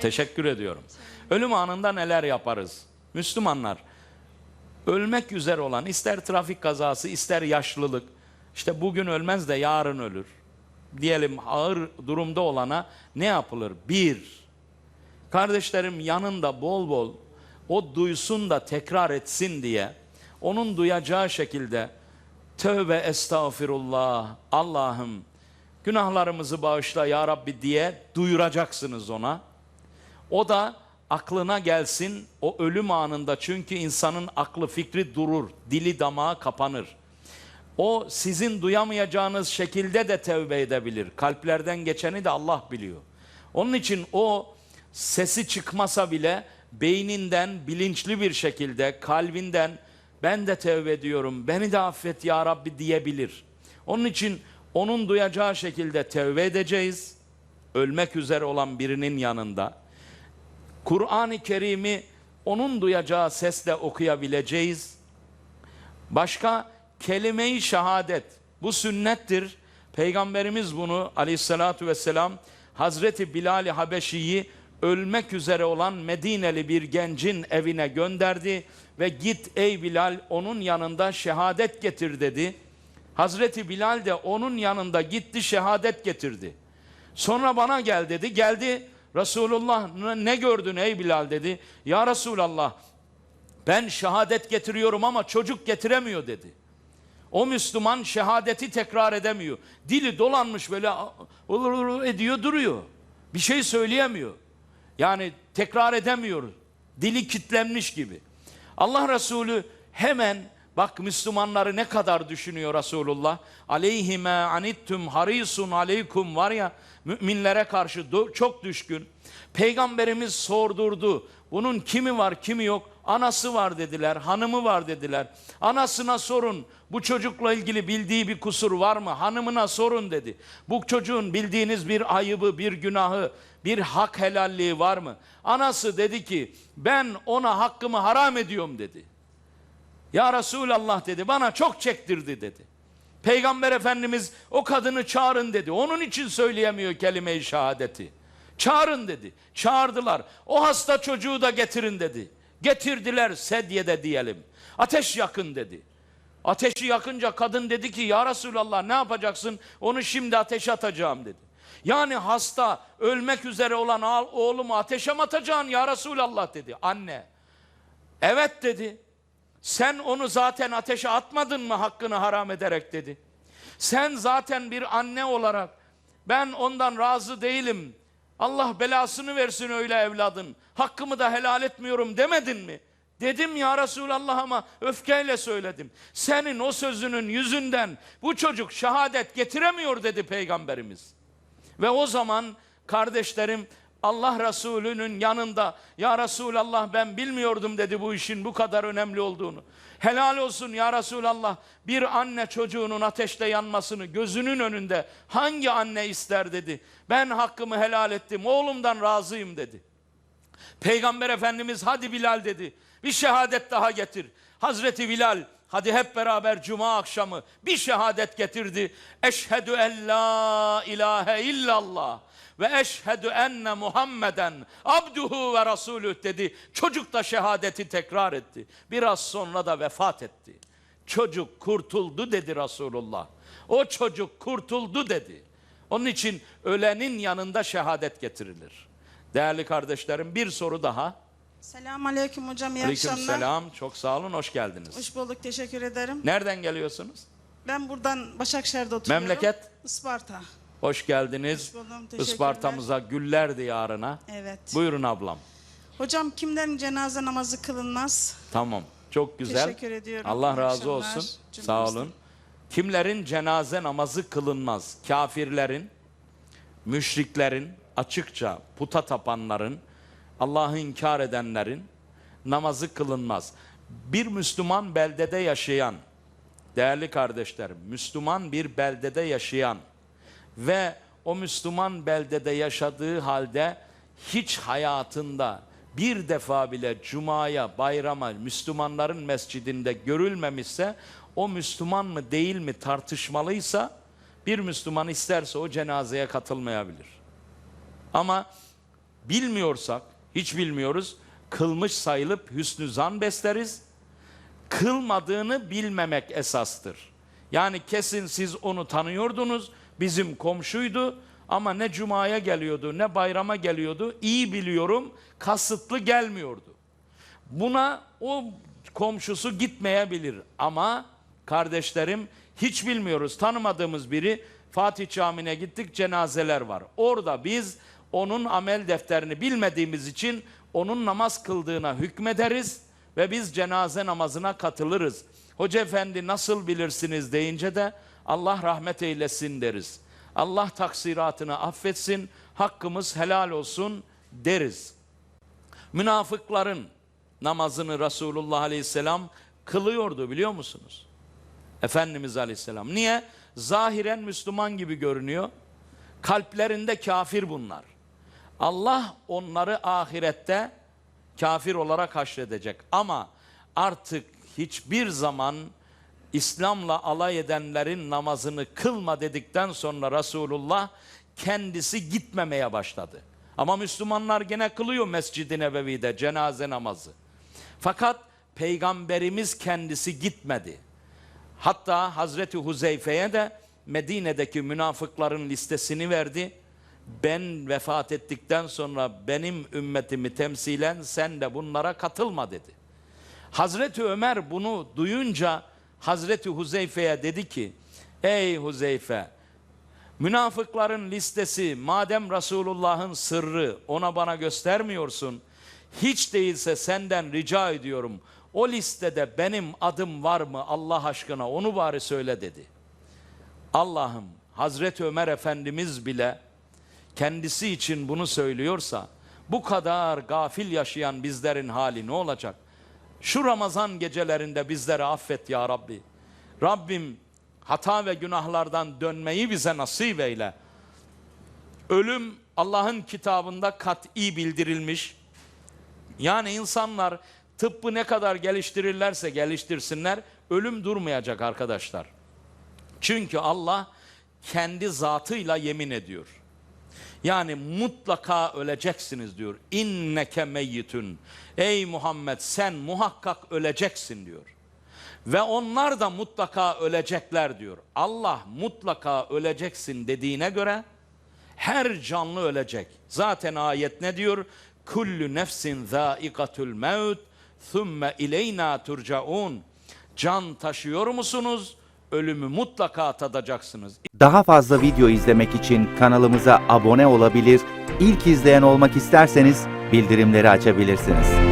Teşekkür ediyorum. Ölüm anında neler yaparız? Müslümanlar ölmek üzere olan ister trafik kazası ister yaşlılık işte bugün ölmez de yarın ölür. Diyelim ağır durumda olana ne yapılır? Bir, kardeşlerim yanında bol bol o duysun da tekrar etsin diye onun duyacağı şekilde tövbe estağfirullah Allah'ım günahlarımızı bağışla ya Rabbi diye duyuracaksınız ona. O da aklına gelsin o ölüm anında çünkü insanın aklı fikri durur, dili damağı kapanır. O sizin duyamayacağınız şekilde de tevbe edebilir. Kalplerden geçeni de Allah biliyor. Onun için o sesi çıkmasa bile beyninden bilinçli bir şekilde kalbinden ben de tevbe ediyorum, beni de affet ya Rabbi diyebilir. Onun için onun duyacağı şekilde tevbe edeceğiz. Ölmek üzere olan birinin yanında. Kur'an-ı Kerim'i onun duyacağı sesle okuyabileceğiz. Başka kelime-i şehadet. Bu sünnettir. Peygamberimiz bunu aleyhissalatu vesselam Hazreti Bilal-i Habeşi'yi ölmek üzere olan Medineli bir gencin evine gönderdi ve git ey Bilal onun yanında şehadet getir dedi. Hazreti Bilal de onun yanında gitti şehadet getirdi. Sonra bana gel dedi. Geldi Resulullah ne gördün ey Bilal dedi. Ya Resulallah ben şehadet getiriyorum ama çocuk getiremiyor dedi. O Müslüman şehadeti tekrar edemiyor. Dili dolanmış böyle ediyor duruyor. Bir şey söyleyemiyor. Yani tekrar edemiyor. Dili kitlenmiş gibi. Allah Resulü hemen bak Müslümanları ne kadar düşünüyor Resulullah. Aleyhime anittum harisun aleykum var ya müminlere karşı çok düşkün. Peygamberimiz sordurdu. Bunun kimi var kimi yok. Anası var dediler, hanımı var dediler. Anasına sorun bu çocukla ilgili bildiği bir kusur var mı? Hanımına sorun dedi. Bu çocuğun bildiğiniz bir ayıbı, bir günahı, bir hak helalliği var mı? Anası dedi ki ben ona hakkımı haram ediyorum dedi. Ya Resulallah dedi bana çok çektirdi dedi. Peygamber Efendimiz o kadını çağırın dedi. Onun için söyleyemiyor kelime-i şehadeti. Çağırın dedi. Çağırdılar. O hasta çocuğu da getirin dedi. Getirdiler sedyede diyelim. Ateş yakın dedi. Ateşi yakınca kadın dedi ki ya Resulallah ne yapacaksın? Onu şimdi ateşe atacağım dedi. Yani hasta ölmek üzere olan oğlumu ateşe mi atacaksın ya Resulallah dedi. Anne. Evet dedi. Sen onu zaten ateşe atmadın mı hakkını haram ederek dedi. Sen zaten bir anne olarak ben ondan razı değilim. Allah belasını versin öyle evladın. Hakkımı da helal etmiyorum demedin mi? Dedim ya Resulallah ama öfkeyle söyledim. Senin o sözünün yüzünden bu çocuk şehadet getiremiyor dedi peygamberimiz. Ve o zaman kardeşlerim Allah Resulü'nün yanında ya Resulallah ben bilmiyordum dedi bu işin bu kadar önemli olduğunu. Helal olsun ya Resulallah bir anne çocuğunun ateşte yanmasını gözünün önünde hangi anne ister dedi. Ben hakkımı helal ettim oğlumdan razıyım dedi. Peygamber Efendimiz hadi Bilal dedi. Bir şehadet daha getir. Hazreti Bilal hadi hep beraber cuma akşamı bir şehadet getirdi. Eşhedü en la ilahe illallah ve eşhedü enne Muhammeden abduhu ve rasulüh dedi. Çocuk da şehadeti tekrar etti. Biraz sonra da vefat etti. Çocuk kurtuldu dedi Resulullah. O çocuk kurtuldu dedi. Onun için ölenin yanında şehadet getirilir. Değerli kardeşlerim bir soru daha. Selamun Aleyküm hocam, iyi Aleyküm akşamlar. selam. Çok sağ olun. Hoş geldiniz. Hoş bulduk, teşekkür ederim. Nereden geliyorsunuz? Ben buradan Başakşehir'de oturuyorum. Memleket? Isparta. Hoş geldiniz. Hoş buldum, teşekkürler. Isparta'mıza güller diyarına. Evet. Buyurun ablam. Hocam kimden cenaze namazı kılınmaz? Tamam. Çok güzel. Teşekkür ediyorum. Allah İyi razı akşamlar olsun. cümlemizden. Sağ olun. Kimlerin cenaze namazı kılınmaz? Kafirlerin, müşriklerin, açıkça puta tapanların, Allah'ı inkar edenlerin namazı kılınmaz. Bir Müslüman beldede yaşayan, değerli kardeşlerim, Müslüman bir beldede yaşayan ve o Müslüman beldede yaşadığı halde hiç hayatında bir defa bile cumaya, bayrama, Müslümanların mescidinde görülmemişse o Müslüman mı değil mi tartışmalıysa bir Müslüman isterse o cenazeye katılmayabilir. Ama bilmiyorsak, hiç bilmiyoruz, kılmış sayılıp hüsnü zan besleriz. Kılmadığını bilmemek esastır. Yani kesin siz onu tanıyordunuz, bizim komşuydu ama ne cumaya geliyordu ne bayrama geliyordu. İyi biliyorum, kasıtlı gelmiyordu. Buna o komşusu gitmeyebilir ama kardeşlerim hiç bilmiyoruz tanımadığımız biri Fatih Camii'ne gittik cenazeler var. Orada biz onun amel defterini bilmediğimiz için onun namaz kıldığına hükmederiz ve biz cenaze namazına katılırız. Hoca efendi nasıl bilirsiniz deyince de Allah rahmet eylesin deriz. Allah taksiratını affetsin, hakkımız helal olsun deriz. Münafıkların namazını Resulullah Aleyhisselam kılıyordu biliyor musunuz? Efendimiz Aleyhisselam. Niye? Zahiren Müslüman gibi görünüyor. Kalplerinde kafir bunlar. Allah onları ahirette kafir olarak haşredecek. Ama artık hiçbir zaman İslam'la alay edenlerin namazını kılma dedikten sonra Resulullah kendisi gitmemeye başladı. Ama Müslümanlar gene kılıyor Mescid-i Nebevi'de cenaze namazı. Fakat Peygamberimiz kendisi gitmedi. Hatta Hazreti Huzeyfe'ye de Medine'deki münafıkların listesini verdi. Ben vefat ettikten sonra benim ümmetimi temsilen sen de bunlara katılma dedi. Hazreti Ömer bunu duyunca Hazreti Huzeyfe'ye dedi ki Ey Huzeyfe münafıkların listesi madem Resulullah'ın sırrı ona bana göstermiyorsun hiç değilse senden rica ediyorum o listede benim adım var mı Allah aşkına onu bari söyle dedi. Allah'ım Hazreti Ömer Efendimiz bile kendisi için bunu söylüyorsa bu kadar gafil yaşayan bizlerin hali ne olacak? Şu Ramazan gecelerinde bizleri affet ya Rabbi. Rabbim hata ve günahlardan dönmeyi bize nasip eyle. Ölüm Allah'ın kitabında kat'i bildirilmiş. Yani insanlar tıbbı ne kadar geliştirirlerse geliştirsinler ölüm durmayacak arkadaşlar. Çünkü Allah kendi zatıyla yemin ediyor. Yani mutlaka öleceksiniz diyor. İnneke meyyitün. Ey Muhammed sen muhakkak öleceksin diyor. Ve onlar da mutlaka ölecekler diyor. Allah mutlaka öleceksin dediğine göre her canlı ölecek. Zaten ayet ne diyor? Kullu nefsin zâikatul mevt thumme ileyna turcaun. Can taşıyor musunuz? Ölümü mutlaka tadacaksınız. Daha fazla video izlemek için kanalımıza abone olabilir, ilk izleyen olmak isterseniz bildirimleri açabilirsiniz.